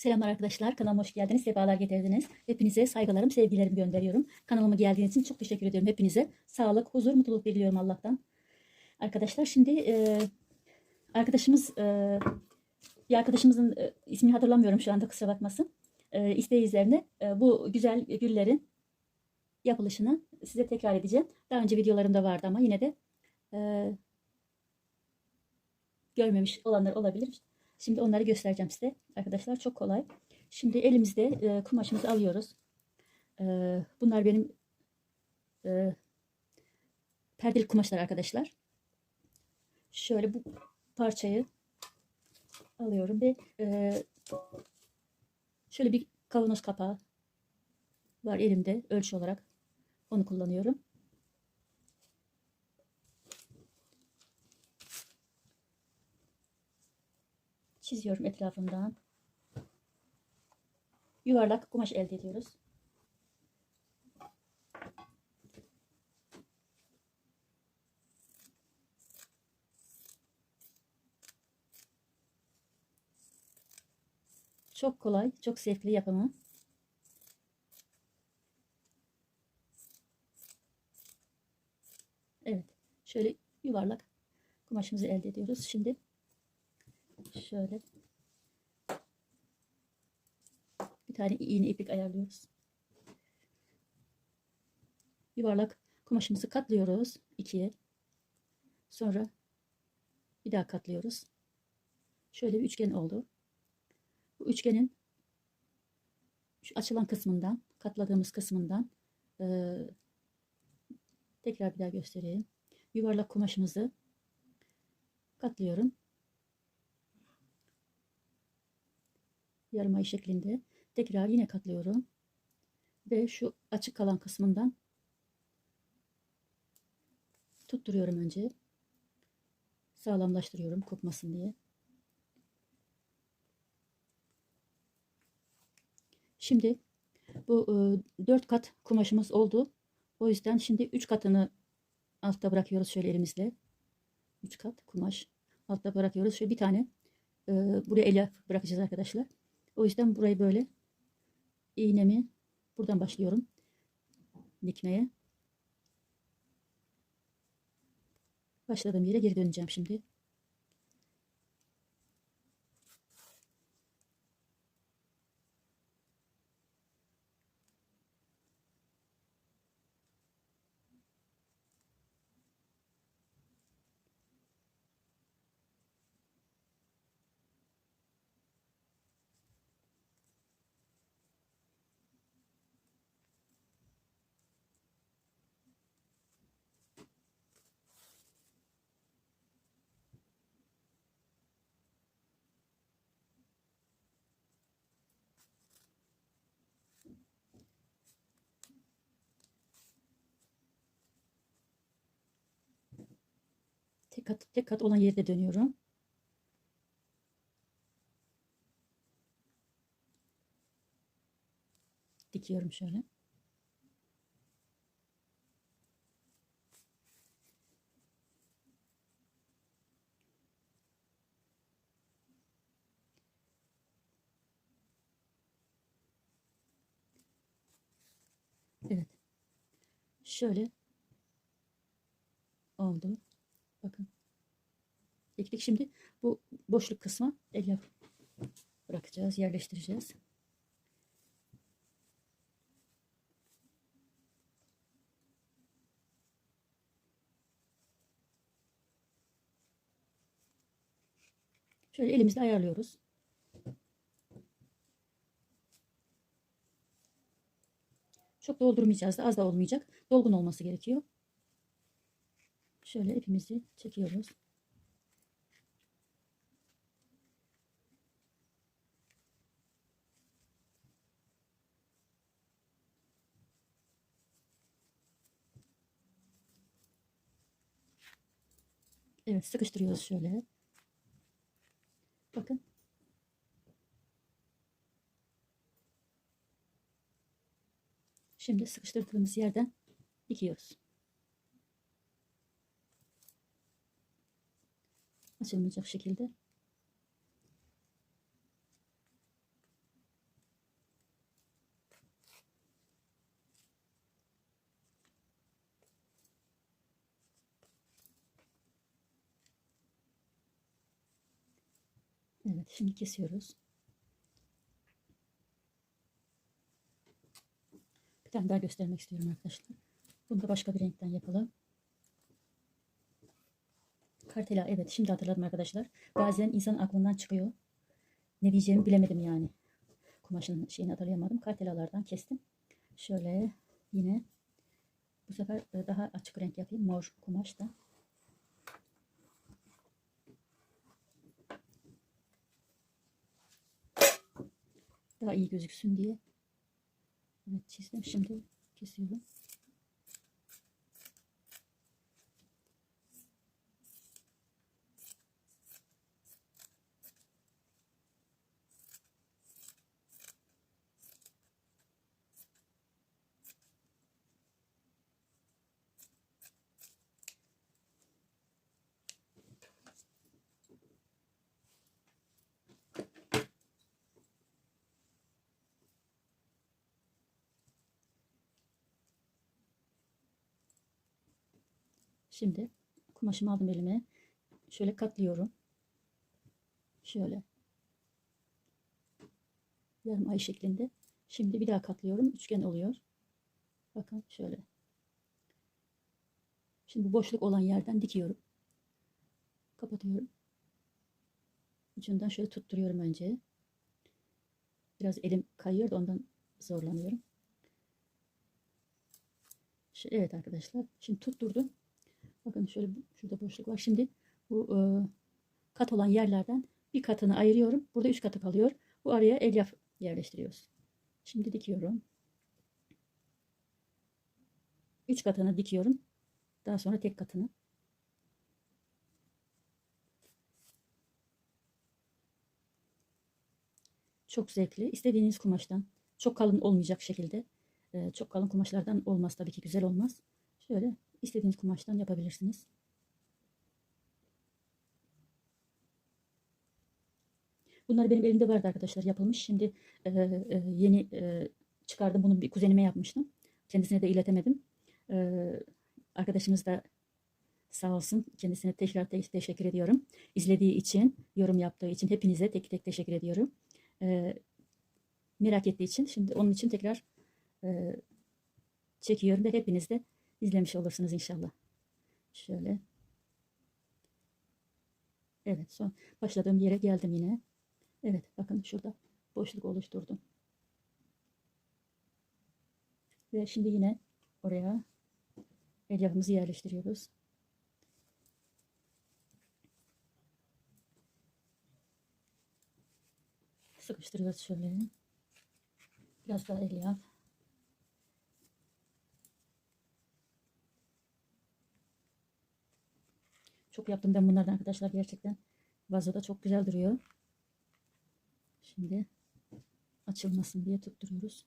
Selamlar arkadaşlar. Kanalıma hoş geldiniz. Sefalar getirdiniz. Hepinize saygılarım, sevgilerimi gönderiyorum. Kanalıma geldiğiniz için çok teşekkür ediyorum. Hepinize sağlık, huzur, mutluluk diliyorum Allah'tan. Arkadaşlar şimdi e, arkadaşımız e, bir arkadaşımızın e, ismini hatırlamıyorum şu anda kusura bakmasın. E, isteği üzerine e, bu güzel güllerin yapılışını size tekrar edeceğim. Daha önce videolarımda vardı ama yine de e, görmemiş olanlar olabilir. Şimdi onları göstereceğim size. Arkadaşlar çok kolay. Şimdi elimizde e, kumaşımızı alıyoruz. E, bunlar benim e, perdeli kumaşlar arkadaşlar. Şöyle bu parçayı alıyorum ve e, şöyle bir kavanoz kapağı var elimde ölçü olarak. Onu kullanıyorum. Çiziyorum etrafından. Yuvarlak kumaş elde ediyoruz. Çok kolay, çok zevkli yapımı. Evet, şöyle yuvarlak kumaşımızı elde ediyoruz. Şimdi şöyle bir tane iğne iplik ayarlıyoruz. Yuvarlak kumaşımızı katlıyoruz ikiye. Sonra bir daha katlıyoruz. Şöyle bir üçgen oldu. Bu üçgenin şu açılan kısmından, katladığımız kısmından e, tekrar bir daha göstereyim. Yuvarlak kumaşımızı katlıyorum. Yarım ay şeklinde tekrar yine katlıyorum. Ve şu açık kalan kısmından tutturuyorum önce. Sağlamlaştırıyorum kopmasın diye. Şimdi bu e, 4 kat kumaşımız oldu. O yüzden şimdi 3 katını altta bırakıyoruz şöyle elimizle. 3 kat kumaş altta bırakıyoruz. Şöyle bir tane e, buraya ele bırakacağız arkadaşlar o yüzden burayı böyle iğnemi buradan başlıyorum dikmeye. Başladığım yere geri döneceğim şimdi. Tek kat, tek kat olan yerde dönüyorum. Dikiyorum şöyle. Evet. Şöyle oldu. Diktik. Şimdi bu boşluk kısmı elle bırakacağız, yerleştireceğiz. Şöyle elimizle ayarlıyoruz. Çok doldurmayacağız da az da olmayacak. Dolgun olması gerekiyor. Şöyle ipimizi çekiyoruz. Evet sıkıştırıyoruz şöyle. Bakın. Şimdi sıkıştırdığımız yerden dikiyoruz. açılmayacak şekilde Evet şimdi kesiyoruz. Bir tane daha göstermek istiyorum arkadaşlar. Bunu da başka bir renkten yapalım. Kartela evet şimdi hatırladım arkadaşlar. Bazen insan aklından çıkıyor. Ne diyeceğimi bilemedim yani. Kumaşın şeyini hatırlayamadım. Kartelalardan kestim. Şöyle yine bu sefer e, daha açık renk yapayım. Mor kumaş da. Daha iyi gözüksün diye. Evet çizdim. Şimdi kesiyorum. Şimdi kumaşımı aldım elime. Şöyle katlıyorum. Şöyle. Yarım ay şeklinde. Şimdi bir daha katlıyorum. Üçgen oluyor. Bakın şöyle. Şimdi bu boşluk olan yerden dikiyorum. Kapatıyorum. Ucundan şöyle tutturuyorum önce. Biraz elim kayıyor da ondan zorlanıyorum. Evet arkadaşlar. Şimdi tutturdum. Bakın şöyle şurada boşluk var. Şimdi bu e, kat olan yerlerden bir katını ayırıyorum. Burada üç katı kalıyor. Bu araya elyaf yerleştiriyoruz. Şimdi dikiyorum. Üç katını dikiyorum. Daha sonra tek katını. Çok zevkli. İstediğiniz kumaştan. Çok kalın olmayacak şekilde. e, çok kalın kumaşlardan olmaz tabii ki güzel olmaz. Şöyle istediğiniz kumaştan yapabilirsiniz. Bunlar benim elimde vardı arkadaşlar yapılmış. Şimdi e, e, yeni e, çıkardım. Bunu bir kuzenime yapmıştım. Kendisine de iletemedim. E, arkadaşımız da sağ olsun. Kendisine tekrar te- teşekkür ediyorum. İzlediği için, yorum yaptığı için hepinize tek tek teşekkür ediyorum. E, merak ettiği için şimdi onun için tekrar e, çekiyorum ve hepiniz de izlemiş olursunuz inşallah. Şöyle. Evet son başladığım yere geldim yine. Evet bakın şurada boşluk oluşturdum. Ve şimdi yine oraya elyafımızı yerleştiriyoruz. Sıkıştırıyoruz şöyle. Biraz daha elyaf. Çok yaptım ben bunlardan arkadaşlar gerçekten. Vazoda çok güzel duruyor. Şimdi açılmasın diye tutturuyoruz.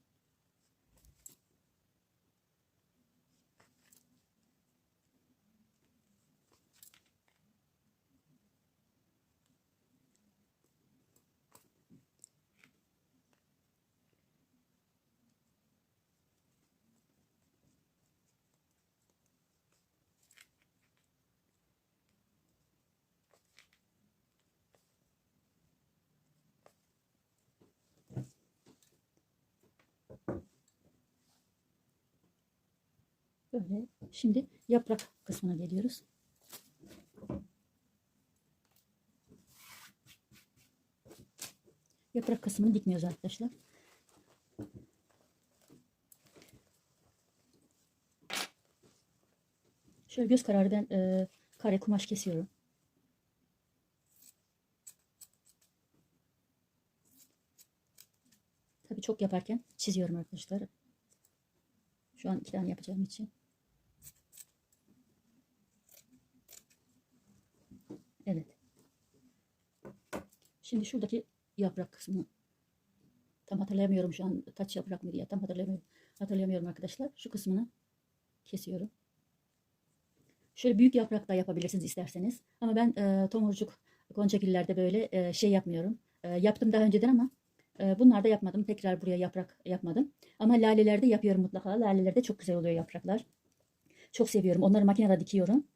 Böyle. Şimdi yaprak kısmına geliyoruz. Yaprak kısmını dikmiyoruz arkadaşlar. Şöyle göz kararı ben e, kare kumaş kesiyorum. Tabii çok yaparken çiziyorum arkadaşlar. Şu an iki tane yapacağım için. Evet. Şimdi şuradaki yaprak kısmını tam hatırlayamıyorum şu an taç yaprak mı diye tam hatırlayamıyorum. Hatırlayamıyorum arkadaşlar. Şu kısmını kesiyorum. Şöyle büyük yaprak da yapabilirsiniz isterseniz. Ama ben e, tomurcuk goncagillerde böyle e, şey yapmıyorum. E, yaptım daha önceden ama e, bunlarda yapmadım. Tekrar buraya yaprak yapmadım. Ama lalelerde yapıyorum mutlaka. Lalelerde çok güzel oluyor yapraklar. Çok seviyorum. Onları makinede dikiyorum.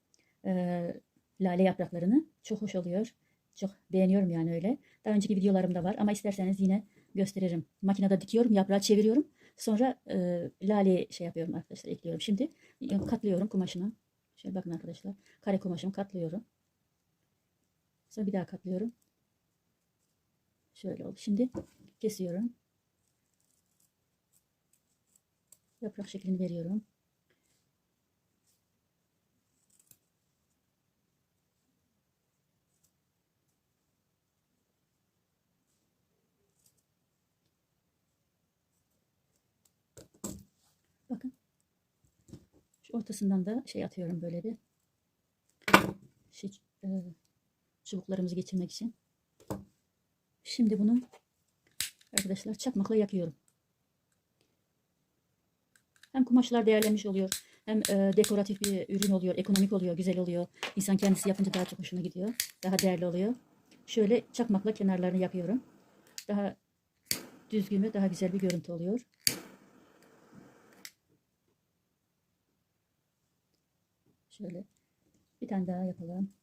E, lale yapraklarını. Çok hoş oluyor. Çok beğeniyorum yani öyle. Daha önceki videolarım da var ama isterseniz yine gösteririm. Makinede dikiyorum, yaprağı çeviriyorum. Sonra e, lale şey yapıyorum arkadaşlar, ekliyorum. Şimdi e, katlıyorum kumaşını. Şöyle bakın arkadaşlar. Kare kumaşımı katlıyorum. Sonra bir daha katlıyorum. Şöyle oldu. Şimdi kesiyorum. Yaprak şeklini veriyorum. Bakın. Şu ortasından da şey atıyorum böyle bir şey, e, çubuklarımızı geçirmek için. Şimdi bunu arkadaşlar çakmakla yakıyorum. Hem kumaşlar değerlenmiş oluyor. Hem e, dekoratif bir ürün oluyor. Ekonomik oluyor. Güzel oluyor. İnsan kendisi yapınca daha çok hoşuna gidiyor. Daha değerli oluyor. Şöyle çakmakla kenarlarını yakıyorum. Daha düzgün ve daha güzel bir görüntü oluyor. Şöyle bir tane daha yapalım.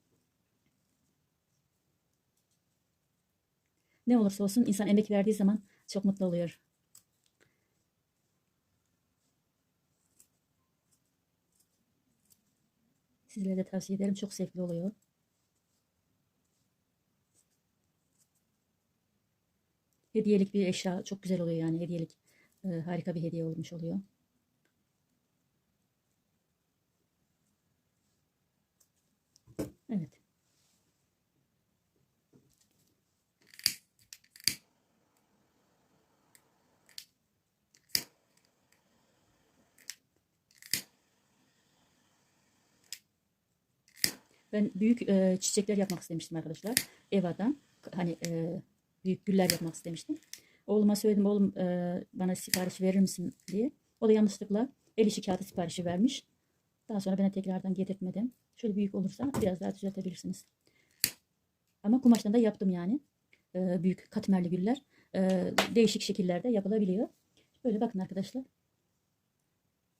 Ne olursa olsun insan emek verdiği zaman çok mutlu oluyor. Sizlere de tavsiye ederim. Çok zevkli oluyor. Hediyelik bir eşya çok güzel oluyor yani hediyelik. e, harika bir hediye olmuş oluyor. Evet. Ben büyük e, çiçekler yapmak istemiştim arkadaşlar. Eva'dan. Hani e, büyük güller yapmak istemiştim. Oğluma söyledim oğlum e, bana sipariş verir misin diye. O da yanlışlıkla el işi kağıdı siparişi vermiş. Daha sonra bana tekrardan getirtmedim. Şöyle büyük olursa biraz daha düzeltebilirsiniz. Ama kumaştan da yaptım yani. E, büyük katmerli güller. E, değişik şekillerde yapılabiliyor. Böyle bakın arkadaşlar.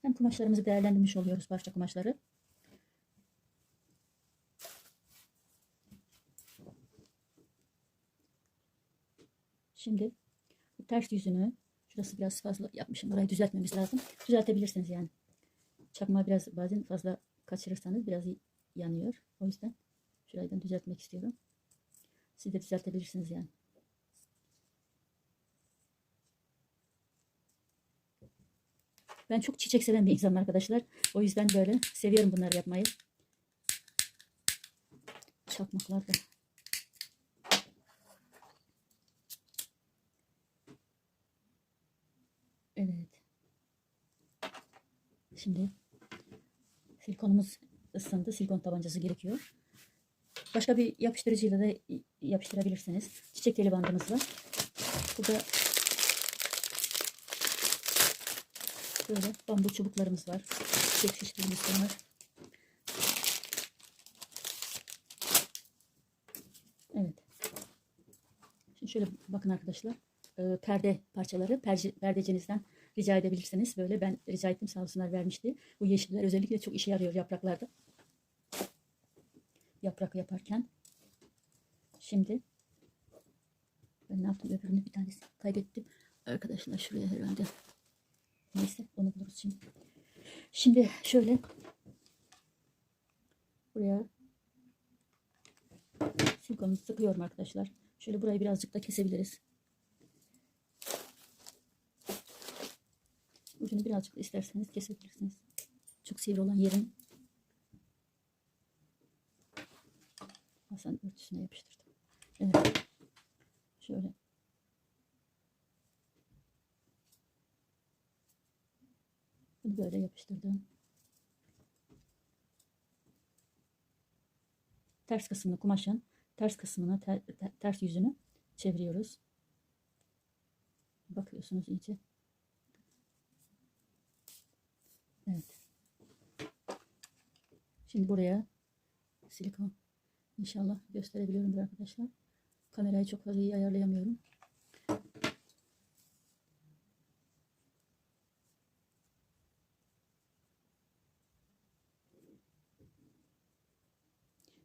Hem kumaşlarımızı değerlendirmiş oluyoruz parça kumaşları. Şimdi ters yüzünü şurası biraz fazla yapmışım. Burayı düzeltmemiz lazım. Düzeltebilirsiniz yani. Çakmağı biraz bazen fazla kaçırırsanız biraz yanıyor. O yüzden şurayı düzeltmek istiyorum. Siz de düzeltebilirsiniz yani. Ben çok çiçek seven bir insanım arkadaşlar. O yüzden böyle seviyorum bunları yapmayı. Çakmaklar da. Evet. Şimdi silikonumuz ısındı. Silikon tabancası gerekiyor. Başka bir yapıştırıcıyla da yapıştırabilirsiniz. Çiçek teli bandımız var. Burada böyle bambu çubuklarımız var. Çiçek şişlerimiz var. Evet. Şimdi şöyle bakın arkadaşlar. Ee, perde parçaları perce, perdecinizden rica edebilirsiniz. Böyle ben rica ettim sağ olsunlar vermişti. Bu yeşiller özellikle çok işe yarıyor yapraklarda. Yaprak yaparken. Şimdi ben ne yaptım öbürünü bir tanesi kaybettim. Arkadaşlar şuraya herhalde. Neyse onu buluruz şimdi. Şimdi şöyle buraya silikonumuzu sıkıyorum arkadaşlar. Şöyle burayı birazcık da kesebiliriz. Ucunu birazcık isterseniz kesebilirsiniz. Çok sivri olan yerin masanın örtüsüne yapıştırdım. Evet. Şöyle. Bunu böyle yapıştırdım. Ters kısmını kumaşın ters kısmını ter, ters yüzünü çeviriyoruz. Bakıyorsunuz iyice. Şimdi buraya silikon inşallah gösterebiliyorumdur arkadaşlar. Kamerayı çok fazla iyi ayarlayamıyorum.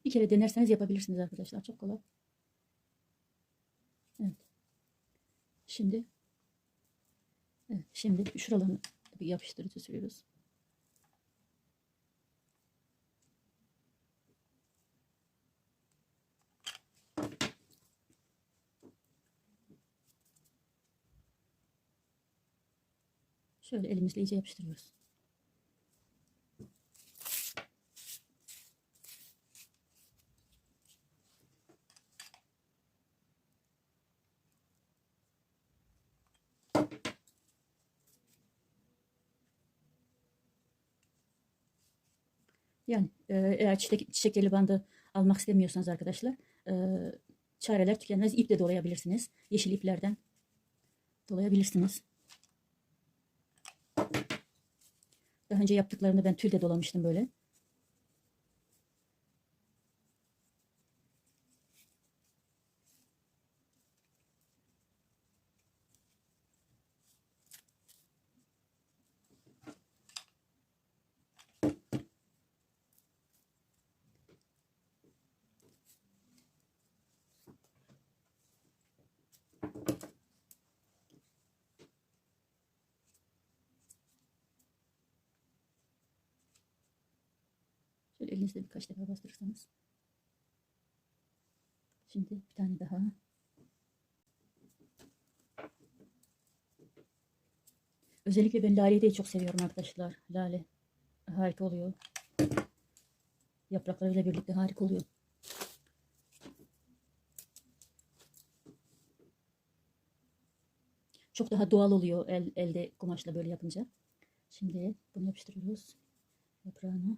Bir kere denerseniz yapabilirsiniz arkadaşlar. Çok kolay. Evet. Şimdi evet, şimdi şuralarını bir yapıştırıcı sürüyoruz. Şöyle elimizle iyice yapıştırıyoruz. Yani e, eğer çiçek, çiçekli bandı almak istemiyorsanız arkadaşlar e, çareler tükenmez. İp de dolayabilirsiniz. Yeşil iplerden dolayabilirsiniz. Daha önce yaptıklarımda ben tül de dolamıştım böyle. Şöyle elinizle birkaç defa bastırırsanız. Şimdi bir tane daha. Özellikle ben laleyi de çok seviyorum arkadaşlar. Lale harika oluyor. Yapraklarıyla birlikte harika oluyor. Çok daha doğal oluyor el, elde kumaşla böyle yapınca. Şimdi bunu yapıştırıyoruz yaprağını.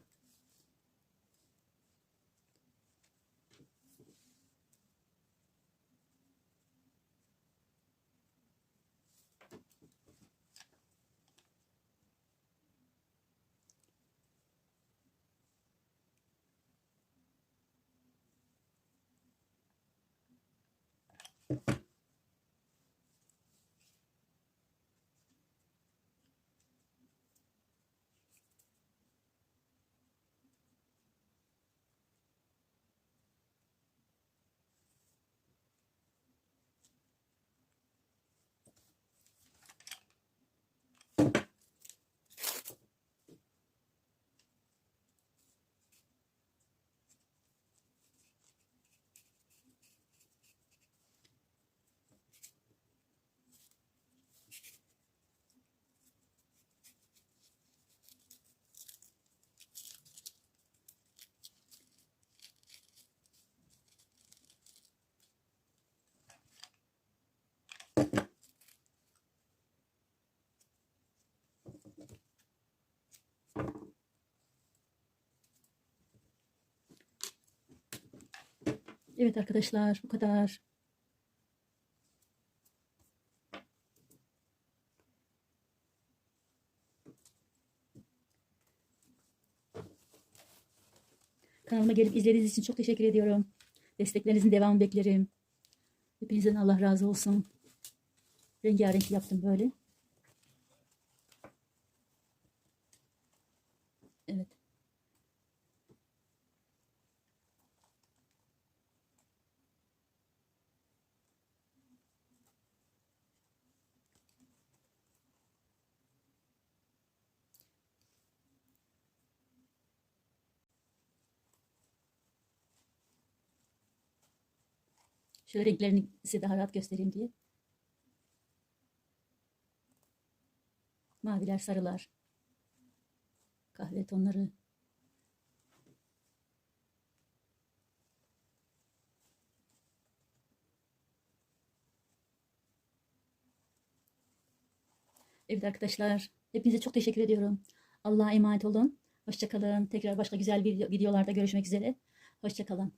Evet arkadaşlar bu kadar. Kanalıma gelip izlediğiniz için çok teşekkür ediyorum. Desteklerinizin devamını beklerim. Hepinizden Allah razı olsun. Rengarenk yaptım böyle. Evet. Şöyle renklerini size daha rahat göstereyim diye. Maviler, sarılar. Kahve tonları. Evet arkadaşlar, hepinize çok teşekkür ediyorum. Allah'a emanet olun. Hoşçakalın. Tekrar başka güzel video- videolarda görüşmek üzere. Hoşçakalın.